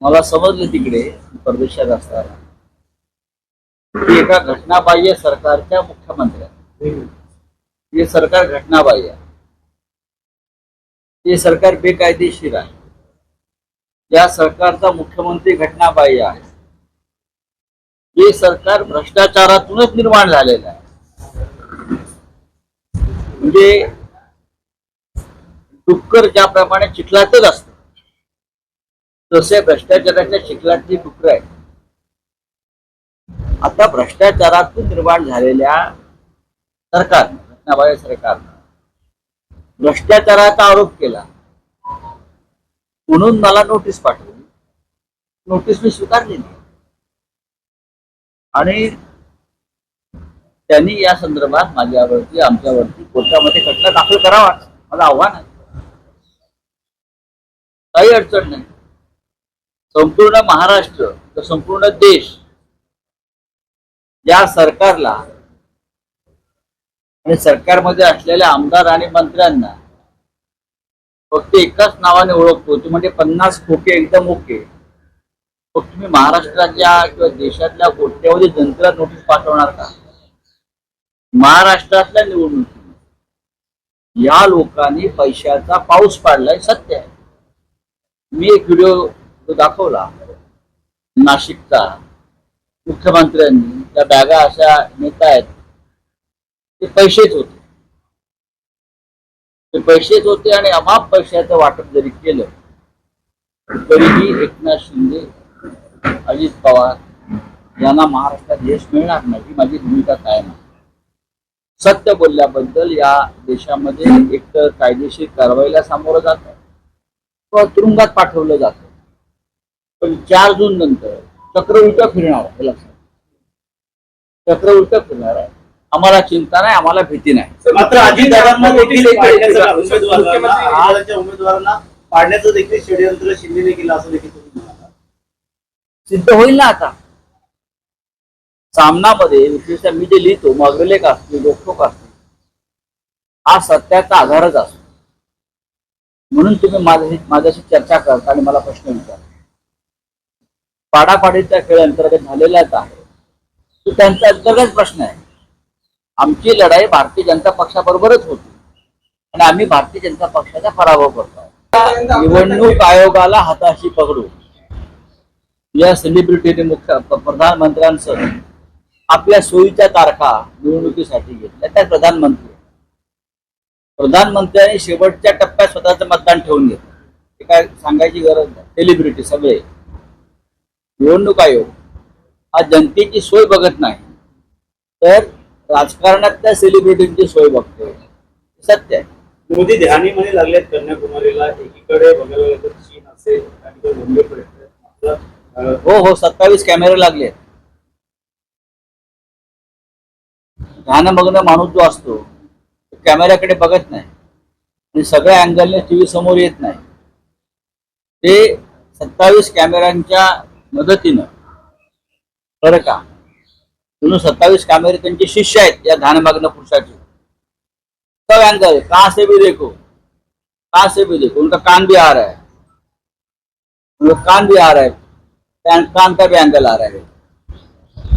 मला समजलं तिकडे परदेशात असताना की एका घटनाबाह्य सरकारच्या मुख्यमंत्र्या. हे सरकार घटनाबाह्य. आहे हे सरकार बेकायदेशीर आहे. या सरकारचा मुख्यमंत्री घटनाबाह्य आहे. हे सरकार भ्रष्टाचारातूनच निर्माण झालेलं आहे. म्हणजे डुक्कर ज्याप्रमाणे चिखलातच असतं. तसे भ्रष्टाचाराच्या शिकलातली डुकर आहे आता भ्रष्टाचारातून निर्माण झालेल्या सरकार घटनाबाह्य सरकारनं भ्रष्टाचाराचा आरोप केला. म्हणून मला नोटीस पाठवली. नोटीस मी स्वीकारलेली आणि त्यांनी या संदर्भात माझ्यावरती आमच्यावरती कोर्टामध्ये खटला दाखल करावा माझं आव्हान आहे. काही अडचण नाही. संपूर्ण महाराष्ट्र तर संपूर्ण देश या सरकारला आणि सरकारमध्ये असलेल्या आमदार आणि मंत्र्यांना फक्त एकाच नावाने ओळखतो ते म्हणजे पन्नास खोके एकदम ओके. मग तुम्ही महाराष्ट्राच्या किंवा देशातल्या कोट्यावधी जनतेला नोटीस पाठवणार का? महाराष्ट्रातल्या निवडणुकी या लोकांनी पैशाचा पाऊस पाडलाय सत्य आहे. मी एक व्हिडिओ तो दाखवला. नाशिकचा. मुख्यमंत्र्यांनी त्या बॅगा अशा नेता आहेत ते पैसेच होते. ते पैसेच होते आणि अमाप पैशाचं वाटप जरी केलं तरीही एकनाथ शिंदे अजित पवार यांना महाराष्ट्रात यश मिळणार नाही ही माझी भूमिका कायम आहे. सत्य बोलल्याबद्दल या देशामध्ये एकतर कायदेशीर कारवाईला सामोरं जात किंवा तुरुंगात पाठवलं जातं. पण चार जून नंतर चक्र उलटं फिरणार आहे हे लक्षात चक्र उलटं फिरणार आहे. आम्हाला चिंता नाही आम्हाला भीती नाही. मात्र अजितदादांना देखील एक पाडण्याचं- उमेदवारांना पाडण्याचं देखील षडयंत्र शिंदेने केलं असं देखील तुम्ही म्हणाला. सिद्ध होईल ना आता. सामनामध्ये विशेषतः मी जे लिहितो मगरेलेख असतील रोखोक असतील हा सत्याचा आधारच असतो. म्हणून तुम्ही माझ्याशी माझ्याशी चर्चा करता आणि मला प्रश्न विचारता. पाडापाडीचा खेळ अंतर्गत झालेलाच आहे तो त्यांचा अंतर्गत प्रश्न आहे आमची लढाई भारतीय जनता पक्षाबरोबरच होती आणि आम्ही भारतीय जनता पक्षाचा पराभव करतो. निवडणूक आयोगाला हाताशी पकडू या सेलिब्रिटीने मुख्य प्रधानमंत्र्यांसह आपल्या सोयीच्या तारखा निवडणुकीसाठी घेतल्या. त्या प्रधानमंत्री प्रधानमंत्र्यांनी शेवटच्या टप्प्यात स्वतःचं मतदान ठेवून घेतलं. हे काय सांगायची गरज नाही. सेलिब्रिटी सगळे. निवडणूक आयोग हा जनतेची सोय बघत नाही तर राजकारणातल्या सेलिब्रिटींची सोय बघतोय. सत्य आहे. मोदी ध्यानी म्हणे लागलेत कन्याकुमारीला एकीकडे बघायला गेलं तर चीन असेल आणि मुंबईकडे मात्र, अं, हो हो सत्तावीस कॅमेरे लागले ध्यानमग्न माणूस जो असतो तो कॅमेऱ्याकडे बघत नाही. आणि सगळ्या अँगलने टीव्ही समोर येत नाही. ते सत्तावीस कॅमेऱ्यांच्या मदतीनं. बरं का. सत्तावीस कॅमेरे त्यांचे शिष्य आहेत, या पुरुषाचे सब कहाँ से भी देखो. कहाँ से भी देखो. उनका कान भी आ रहा है उनका कान भी आ रहा है कान का भी एंगल आ रहा है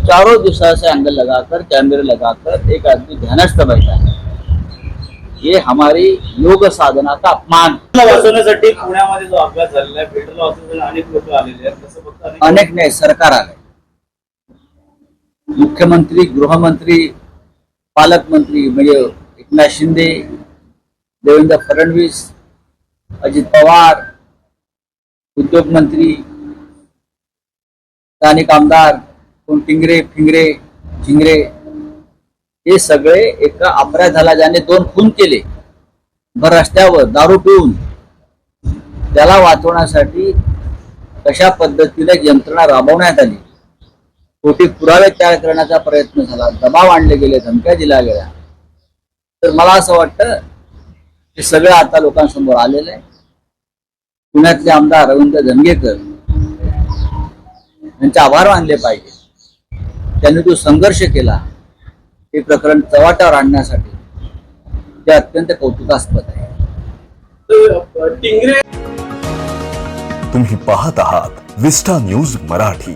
चारों दिशा से एंगल लगाकर, कैमरे लगाकर, एक आदमी ध्यानस्थ बैठा है ये हमारी योग साधना का अपमान है. वाचवण्यासाठी पुण्यामध्ये जो अपघात झालेला आहे वाचवण्यासाठी अनेक लोक आलेले आहेत तसं फक्त अनेक नाही सरकार आलंय मुख्यमंत्री गृहमंत्री पालकमंत्री म्हणजे एकनाथ शिंदे देवेंद्र फडणवीस अजित पवार उद्योगमंत्री स्थानिक आमदार कोण टिंगरे फिंगरे झिंगरे हे सगळे एका अपराध झाला ज्याने दोन खून केले. भर रस्त्यावर दारू पिऊन. त्याला वाचवण्यासाठी कशा पद्धतीने यंत्रणा राबवण्यात आली? खोटी पुरावे तयार करण्याचा प्रयत्न झाला. दबाव आणले गेले धमक्या दिल्या गेल्या. तर मला असं वाटतं हे सगळं आता लोकांसमोर आलेलं आहे. पुण्यातले आमदार रवींद्र धनगेकर यांचे आभार मानले पाहिजे. त्यांनी जो संघर्ष केला हे प्रकरण चव्हाट्यावर आणण्यासाठी ते अत्यंत कौतुकास्पद आहे. तुम्ही पाहत आहात विस्टा न्यूज मराठी.